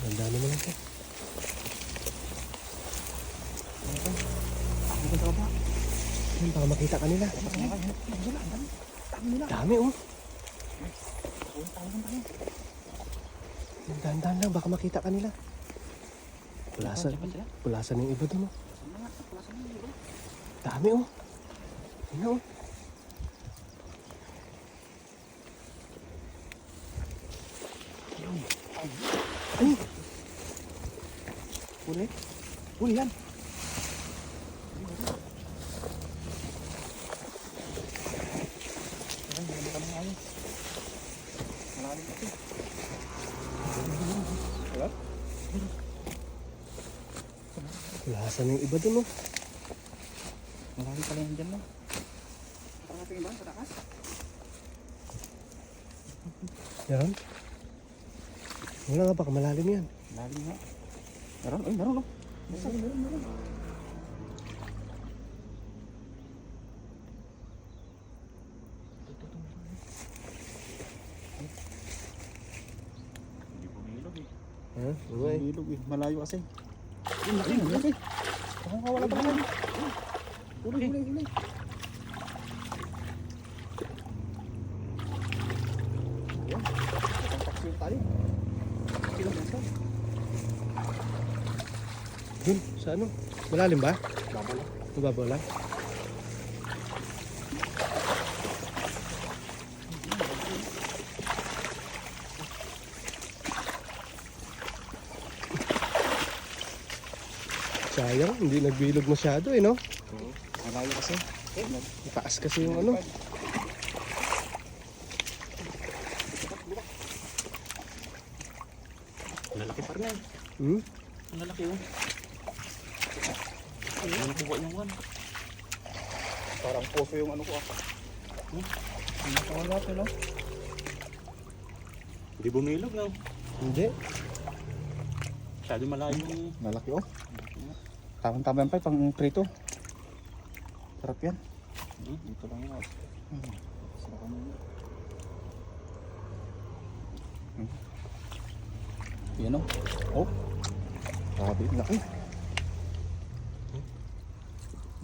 Ganda naman po. Dito sa baba. Yan, baka makita ka nila. Dami oh. Dahan-dahan lang, baka makita ka nila. Pulasan, pulasan yung iba doon oh. Dami oh. Ano oh. Ay, Huli. Huli yan. Malalim ito. Wala? pulasan yung iba doon oh. Malalim pala yan dyan no. Parang natin ba sa takas? Yan. Wala nga, baka malalim yan. Malalim nga. Meron, ay meron no. Meron, meron, meron. Eh. Okay. Bumilog eh. Malayo kasi. Ay, laki, laki. Ako kawala pa naman. Huli, huli, huli. Ayan. Isang paksiw tayo. Yun, sa ano? Malalim ba? Baba lang. Mababaw lang? Sayang, hindi nagbilog masyado eh, no? Malayo kasi. Taas kasi yung ano. Lalaki pa rin yan. Hmm? Ang lalaki yun. Ano po yung one? Parang puso yung ano ko ah. Hmm? Ano pa wala pa no? Hindi bumilog no? Hindi. Masyado malayo yung... Lalaki oh. Tamang tama yan pa pang prito. Sarap yan. Dito lang yun. Hmm. Sarap yan. Hmm. Yan oh. Oh. Grabe, laki.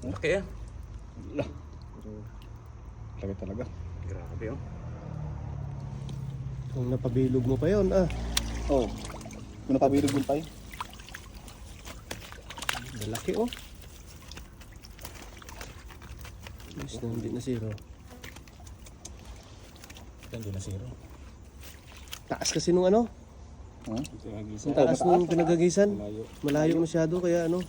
Laki ah. Lah. Laki talaga. Grabe oh. Kung napabilog mo pa yon ah. Oh. Kung napabilog yung pay. Malaki oh. Yes, na, hindi na zero. Hindi na zero. Taas kasi nung ano, Huh? ang taas nung pinagagisan. Malayo. Malayo masyado kaya ano,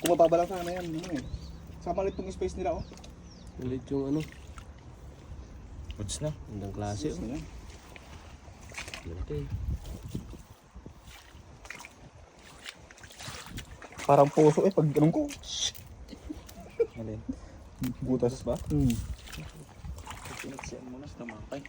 Kung mababa lang sana yan, ano eh. Sama ulit tong space nila oh. ulit yung ano, Goods na. andang klase oh. Yan. Malaki. Parang puso eh, pag ganun ko. Alin? Butas ba? Hmm. Pinagsyan mo na sa tamakay.